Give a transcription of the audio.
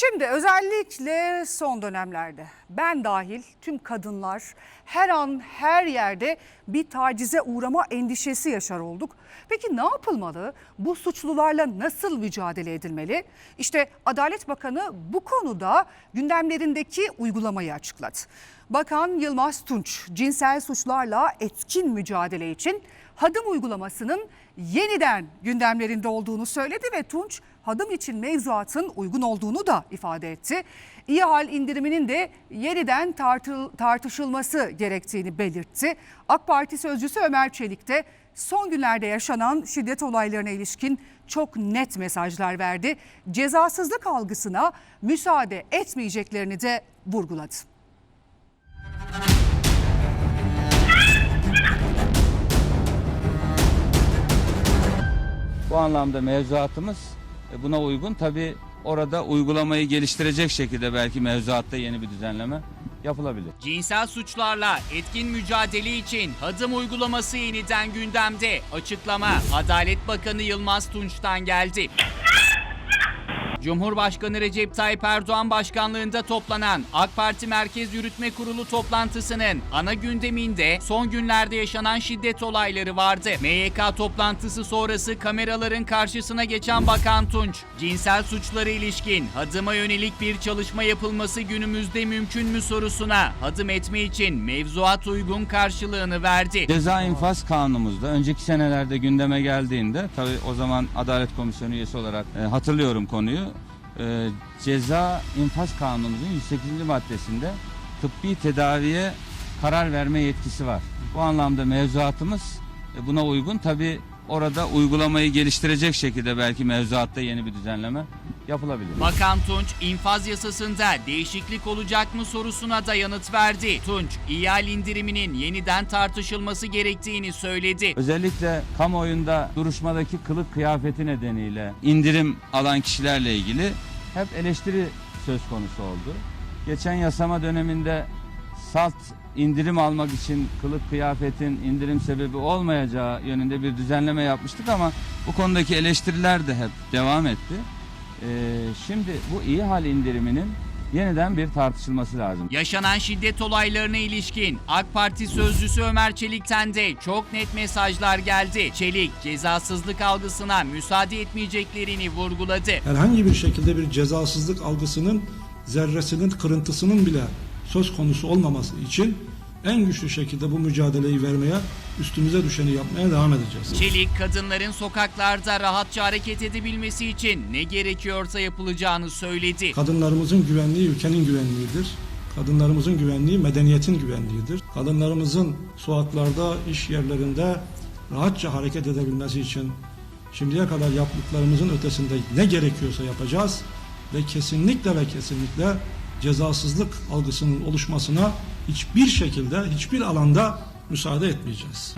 Şimdi özellikle son dönemlerde ben dahil tüm kadınlar her an her yerde bir tacize uğrama endişesi yaşar olduk. Peki ne yapılmalı? Bu suçlularla nasıl mücadele edilmeli? İşte Adalet Bakanı bu konuda gündemlerindeki uygulamayı açıkladı. Bakan Yılmaz Tunç cinsel suçlarla etkin mücadele için hadım uygulamasının yeniden gündemlerinde olduğunu söyledi ve Tunç hadım için mevzuatın uygun olduğunu da ifade etti. İyi hal indiriminin de yeniden tartışılması gerektiğini belirtti. AK Parti sözcüsü Ömer Çelik de son günlerde yaşanan şiddet olaylarına ilişkin çok net mesajlar verdi. Cezasızlık algısına müsaade etmeyeceklerini de vurguladı. Bu anlamda mevzuatımız buna uygun. Tabi orada uygulamayı geliştirecek şekilde belki mevzuatta yeni bir düzenleme yapılabilir. Cinsel suçlarla etkin mücadele için hadım uygulaması yeniden gündemde. Açıklama Adalet Bakanı Yılmaz Tunç'tan geldi. Cumhurbaşkanı Recep Tayyip Erdoğan başkanlığında toplanan AK Parti Merkez Yürütme Kurulu toplantısının ana gündeminde son günlerde yaşanan şiddet olayları vardı. MYK toplantısı sonrası kameraların karşısına geçen Bakan Tunç, cinsel suçlara ilişkin hadıma yönelik bir çalışma yapılması günümüzde mümkün mü sorusuna hadım etme için mevzuat uygun karşılığını verdi. Ceza infaz kanunumuzda önceki senelerde gündeme geldiğinde tabi o zaman Adalet Komisyonu üyesi olarak e, hatırlıyorum konuyu. E, ceza infaz kanunumuzun 108. maddesinde tıbbi tedaviye karar verme yetkisi var. Bu anlamda mevzuatımız e, buna uygun. Tabi orada uygulamayı geliştirecek şekilde belki mevzuatta yeni bir düzenleme yapılabilir. Bakan Tunç, infaz yasasında değişiklik olacak mı sorusuna da yanıt verdi. Tunç, ihal indiriminin yeniden tartışılması gerektiğini söyledi. Özellikle kamuoyunda duruşmadaki kılık kıyafeti nedeniyle indirim alan kişilerle ilgili hep eleştiri söz konusu oldu. Geçen yasama döneminde salt indirim almak için kılık kıyafetin indirim sebebi olmayacağı yönünde bir düzenleme yapmıştık ama bu konudaki eleştiriler de hep devam etti. Ee, şimdi bu iyi hal indiriminin yeniden bir tartışılması lazım. Yaşanan şiddet olaylarına ilişkin AK Parti sözcüsü Ömer Çelik'ten de çok net mesajlar geldi. Çelik, cezasızlık algısına müsaade etmeyeceklerini vurguladı. herhangi bir şekilde bir cezasızlık algısının zerresinin kırıntısının bile söz konusu olmaması için en güçlü şekilde bu mücadeleyi vermeye, üstümüze düşeni yapmaya devam edeceğiz. Çelik, kadınların sokaklarda rahatça hareket edebilmesi için ne gerekiyorsa yapılacağını söyledi. Kadınlarımızın güvenliği ülkenin güvenliğidir. Kadınlarımızın güvenliği medeniyetin güvenliğidir. Kadınlarımızın sokaklarda, iş yerlerinde rahatça hareket edebilmesi için şimdiye kadar yaptıklarımızın ötesinde ne gerekiyorsa yapacağız ve kesinlikle ve kesinlikle cezasızlık algısının oluşmasına hiçbir şekilde, hiçbir alanda müsaade etmeyeceğiz.